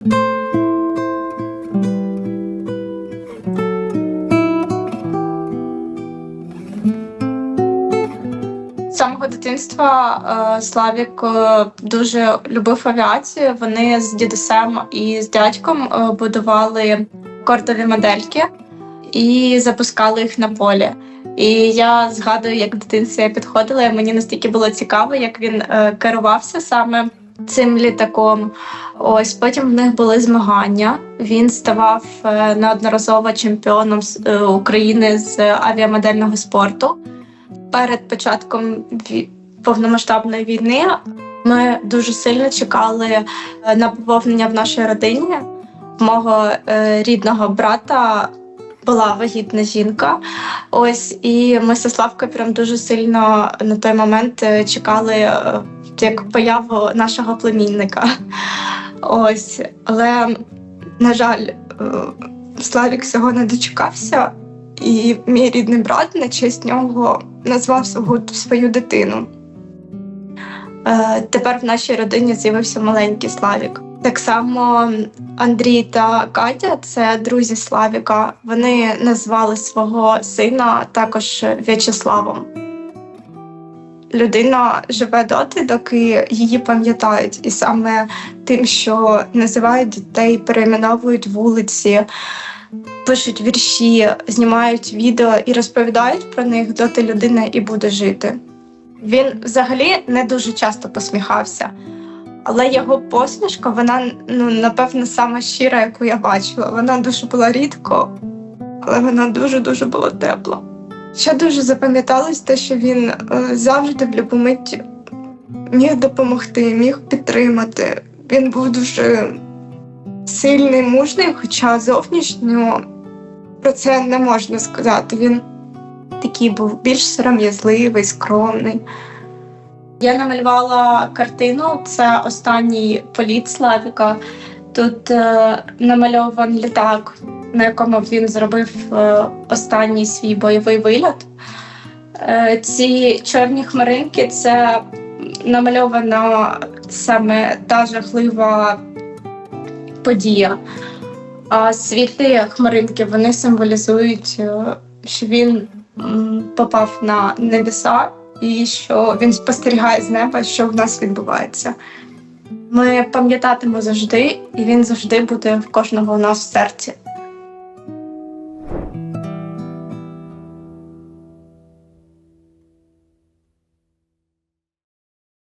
З самого дитинства е, Славік е, дуже любив авіацію. Вони з дідусем і з дядьком е, будували кортові модельки і запускали їх на полі. І я згадую, як в дитинстві я підходила, і мені настільки було цікаво, як він керувався саме цим літаком. Ось потім в них були змагання. Він ставав е, неодноразово чемпіоном з- е, України з авіамодельного спорту перед початком повномасштабної війни ми дуже сильно чекали е, на поповнення в нашій родині. Мого рідного брата була вагітна жінка. Ось і ми зі Славкою прям дуже сильно на той момент е, чекали е, як появу нашого племінника. Ось, але на жаль, е, Славік цього не дочекався, і мій рідний брат на честь нього назвав свою дитину. Е, тепер в нашій родині з'явився маленький Славік. Так само Андрій та Катя це друзі Славіка. Вони назвали свого сина також В'ячеславом. Людина живе доти, доки її пам'ятають, і саме тим, що називають дітей, перейменовують вулиці, пишуть вірші, знімають відео і розповідають про них, доти людина і буде жити. Він взагалі не дуже часто посміхався, але його посмішка, вона ну напевно сама щира, яку я бачила. Вона дуже була рідко, але вона дуже дуже була тепла. Ще дуже запам'яталось те, що він е, завжди в будь-яку мить міг допомогти, міг підтримати. Він був дуже сильний, мужний, хоча зовнішньо про це не можна сказати. Він такий був більш сором'язливий, скромний. Я намалювала картину, це останній політ Славіка. Тут е, намальований літак, на якому він зробив е, останній свій бойовий виліт. Е, ці чорні хмаринки це намальована саме та жахлива подія. А світлі хмаринки вони символізують, е, що він попав на небеса і що він спостерігає з неба, що в нас відбувається. Ми пам'ятатимемо завжди, і він завжди буде в кожного у нас в серці.